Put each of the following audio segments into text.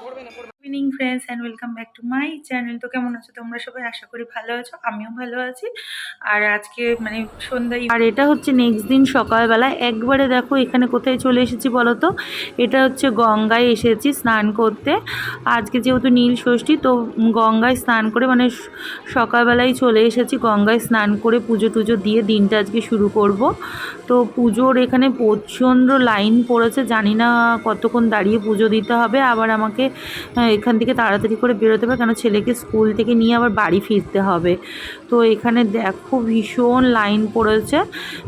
পড়বে না পড়বে evening friends and welcome back to my channel তো কেমন আছো তোমরা সবাই? আশা করি ভালো আছো, আমিও ভালো আছি। আর আজকে মানে সন্ধ্যায় আর এটা হচ্ছে নেক্সট দিন সকালবেলা। একবারে দেখো এখানে কোথায় চলে এসেছি বলো তো? এটা হচ্ছে গঙ্গায় এসেছি স্নান করতে। আজকে যেহেতু নীল ষষ্ঠী, তো গঙ্গায় স্নান করে মানে সকালবেলায় চলে এসেছি। গঙ্গায় স্নান করে পুজো টুজো দিয়ে দিনটা আজকে শুরু করব। তো পুজোর এখানে প্রচণ্ড লাইন পড়েছে। জানি না কতক্ষণ দাঁড়িয়ে পুজো দিতে হবে। আবার আমাকে এখান থেকে তাড়াতাড়ি করে বেরোতে হবে, কেন ছেলেকে স্কুল থেকে নিয়ে আবার বাড়ি ফিরতে হবে। তো এখানে দেখো ভীষণ লাইন পড়েছে।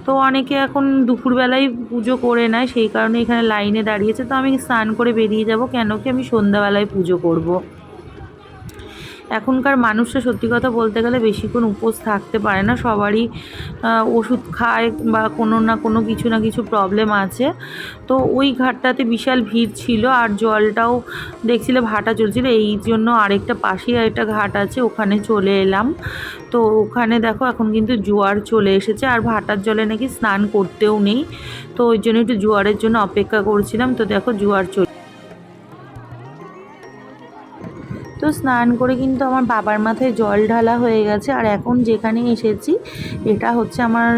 তো অনেকে এখন দুপুরবেলায় পুজো করে নেয়, সেই কারণে এখানে লাইনে দাঁড়িয়েছে। তো আমি স্নান করে বেরিয়ে যাব, কেন কি আমি সন্ধ্যাবেলায় পুজো করব। এখনকার মানুষরা সত্যি কথা বলতে গেলে বেশিক্ষণ উপোস থাকতে পারে না। সবারই ওষুধ খায় বা কোনো না কোনো কিছু না কিছু প্রবলেম আছে। তো ওই ঘাটটাতে বিশাল ভিড় ছিল আর জলটাও দেখছিলে ভাটা চলছিল। এই জন্য আরেকটা পাশেই আরেকটা ঘাট আছে, ওখানে চলে এলাম। তো ওখানে দেখো এখন কিন্তু জোয়ার চলে এসেছে আর ভাটার জলে নাকি স্নান করতেও নেই। তো ওই জন্য একটু জোয়ারের জন্য অপেক্ষা করছিলাম। তো দেখো জোয়ার চলে তো স্নান করে কিন্তু আমার বাবার মাথায় জল ঢালা হয়ে গেছে। আর এখন যেখানে এসেছি, এটা হচ্ছে আমার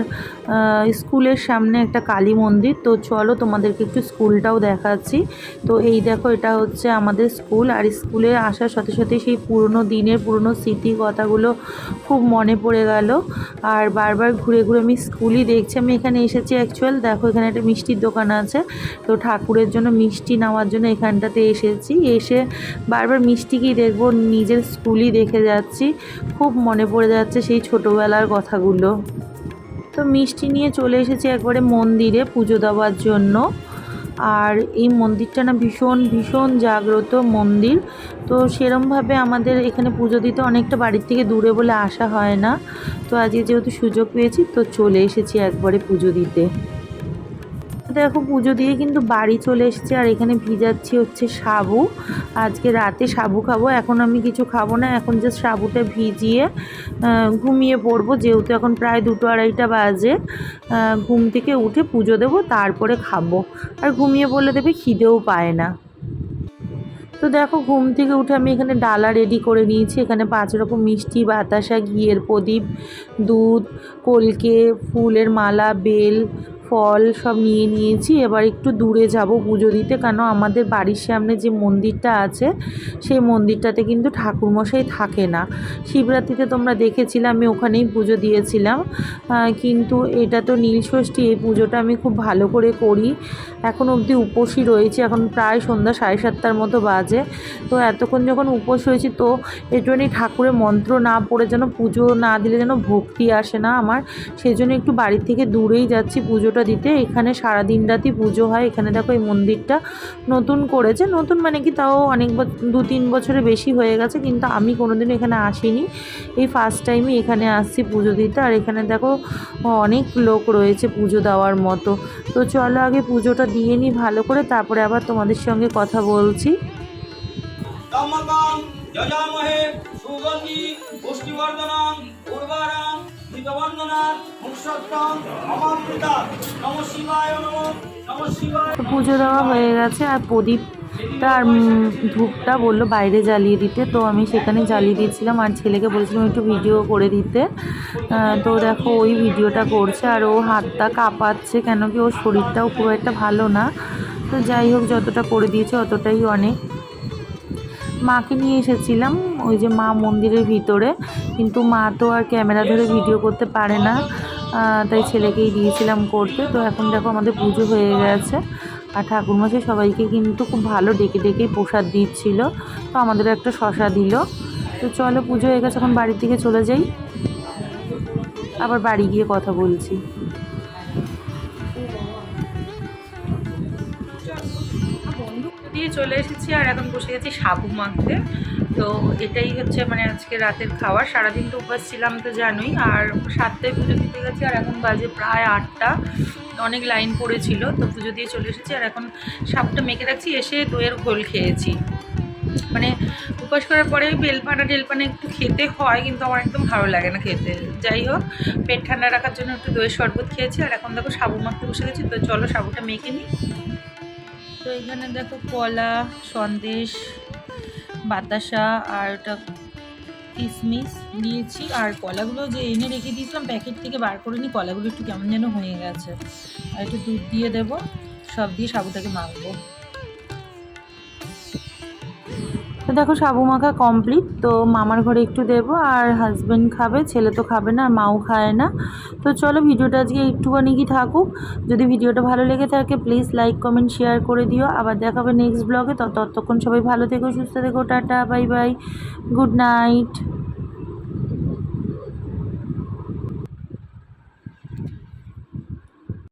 স্কুলের সামনে একটা কালী মন্দির। তো চলো তোমাদেরকে একটু স্কুলটাও দেখাচ্ছি। তো এই দেখো, এটা হচ্ছে আমাদের স্কুল। আর স্কুলে আসার সাথে সাথে সেই পুরনো দিনের পুরনো স্মৃতি কথাগুলো খুব মনে পড়ে গেল। আর বারবার ঘুরে ঘুরে আমি স্কুলই দেখছি। আমি এখানে এসেছি অ্যাকচুয়াল দেখো এখানে একটা মিষ্টির দোকান আছে। তো ঠাকুরের জন্য মিষ্টি নেওয়ার জন্য এখানটাতে এসেছি। এসে বারবার মিষ্টিকেই দেখব, নিজের স্কুলই দেখে যাচ্ছি। খুব মনে পড়ে যাচ্ছে সেই ছোটোবেলার কথাগুলো। তো মিষ্টি নিয়ে চলে এসেছি একবারে মন্দিরে পুজো দেওয়ার জন্য। আর এই মন্দিরটা না ভীষণ ভীষণ জাগ্রত মন্দির। তো সেরমভাবে আমাদের এখানে পুজো দিতে অনেকটা বাড়ির থেকে দূরে বলে আসা হয় না। তো আজকে যেহেতু সুযোগ পেয়েছি, তো চলে এসেছি একবারে পুজো দিতে। দেখো পুজো দিয়ে কিন্তু বাড়ি চলে এসেছি, আর এখানে ভিজাচ্ছি হচ্ছে সাবু। আজকে রাতে সাবু খাব, এখন আমি কিছু খাব না, এখন জাস্ট সাবুটা ভিজিয়ে ঘুমিয়ে পড়ব, যেহেতু এখন প্রায় দুটো আড়াইটা বাজে। ঘুম থেকে উঠে পুজো দেবো, তারপরে খাব। আর ঘুমিয়ে পড়লে দেবে খিদেও পায় না। তো দেখো ঘুম থেকে উঠে আমি এখানে ডালা রেডি করে নিয়েছি, এখানে পাঁচ রকম মিষ্টি, বাতাসা, ঘিয়ের প্রদীপ, দুধ, কলকে, ফুলের মালা, বেল ফল সব নিয়ে নিয়েছি। এবার একটু দূরে যাব পুজো দিতে। কেন আমাদের বাড়ির সামনে যে মন্দিরটা আছে, সেই মন্দিরটাতে কিন্তু ঠাকুরমশাই থাকে না। শিবরাত্রিতে তোমরা দেখেছিলে, আমি ওখানেই পুজো দিয়েছিলাম। কিন্তু এটা তো নীলষষ্ঠী, এই পুজোটা আমি খুব ভালো করে করি। এখন অবধি উপোসই রয়েছে। এখন প্রায় সন্ধ্যা সাড়ে সাতটার মতো বাজে। তো এতক্ষণ যখন উপোস হয়েছি, তো একটুখানি ঠাকুরের মন্ত্র না পড়ে যেন, পুজো না দিলে যেন ভক্তি আসে না আমার। সেই জন্য একটু বাড়ির থেকে দূরেই যাচ্ছি পুজোটা দিতে। এখানে সারা দিন রাতই পুজো হয়। এখানে দেখো এই মন্দিরটা নতুন করেছে। নতুন মানে কি তাও অনেক দু তিন বছরের বেশি হয়ে গেছে। কিন্তু আমি কোনোদিন এখানে আসিনি। এই ফার্স্ট টাইমই এখানে আসছি পুজো দিতে। আর এখানে দেখো অনেক লোক রয়েছে পুজো দেওয়ার মতো। তো চলো আগে পুজোটা দিয়ে নিই ভালো করে। তারপরে আবার তোমাদের সঙ্গে কথা বলছি। সুগন্ধি পুজো দেওয়া হয়ে গেছে আর প্রদীপটা আর ধূপটা বলল বাইরে জ্বালিয়ে দিতে, তো আমি সেখানে জ্বালিয়ে দিয়েছিলাম আর ছেলেকে বলেছিলাম একটু ভিডিও করে দিতে। তো দেখো ওই ভিডিওটা করছে আর ও হাতটা কাঁপাচ্ছে কেন কি ওর শরীরটাও খুব একটা ভালো না। তো যাই হোক যতটা করে দিয়েছে অতটাই অনেক। মাকে নিয়ে এসেছিলাম, ওই যে মা মন্দিরের ভিতরে। কিন্তু মা তো আর ক্যামেরা ধরে ভিডিও করতে পারে না তাই ছেলেকেই দিয়েছিলাম করতে। তো এখন দেখো আমাদের পুজো হয়ে গেছে, আর ঠাকুরমশাই সবাইকে কিন্তু খুব ভালো ডেকে ডেকেই প্রসাদ দিচ্ছিল, তো আমাদের একটা শশা দিল। তো চলো পুজো হয়ে গেছে, এখন বাড়ির দিকে চলে যাই। আবার বাড়ি গিয়ে কথা বলছি। দিয়ে চলে এসেছি, আর এখন বসে গেছি সাবু মাখতে। তো এটাই হচ্ছে মানে আজকে রাতের খাবার। সারাদিন তো উপাস ছিলাম তো জানোই। আর সাতটায় পুজো দিতে গেছি আর এখন বাজে প্রায় আটটা। অনেক লাইন পড়েছিল, তো পুজো দিয়ে চলে এসেছি। আর এখন সাপটা মেখে রাখছি, এসে দইয়ের ঘোল খেয়েছি। মানে উপোস করার পরে বেলপানা টেলপানা একটু খেতে হয়, কিন্তু আমার একদম ভালো লাগে না খেতে। যাই হোক, পেট ঠান্ডা রাখার জন্য একটু দইয়ের শরবত খেয়েছি। আর এখন দেখো সাবু মাখতে বসে গেছি, তো চলো সাবুটা মেখে নিই। তো এখানে দেখো কলা, সন্দেশ বাতাসা আর ওটা কিসমিস নিয়েছি। আর কলাগুলো যে এনে রেখে দিয়েছিলাম, প্যাকেট থেকে বার করে নিই কলাগুলো একটু কেমন যেন হয়ে গেছে। আর একটু দুধ দিয়ে দেবো, সব দিয়ে সাবুটাকে মাখবো। দেখো, সাবু মাখা কমপ্লিট তো মামার ঘরে একটু দেব, আর হাজব্যান্ড খাবে, ছেলে তো খাবে না, আর মাও খায় না। তো চলো, ভিডিওটা আজকে একটুখানি কি থাকুক। যদি ভিডিওটা ভালো লেগে থাকে প্লিজ লাইক কমেন্ট শেয়ার করে দিও। আবার দেখাবে নেক্সট ব্লগে ততক্ষণ সবাই ভালো থেকো, সুস্থ থেকো, tata bye bye good night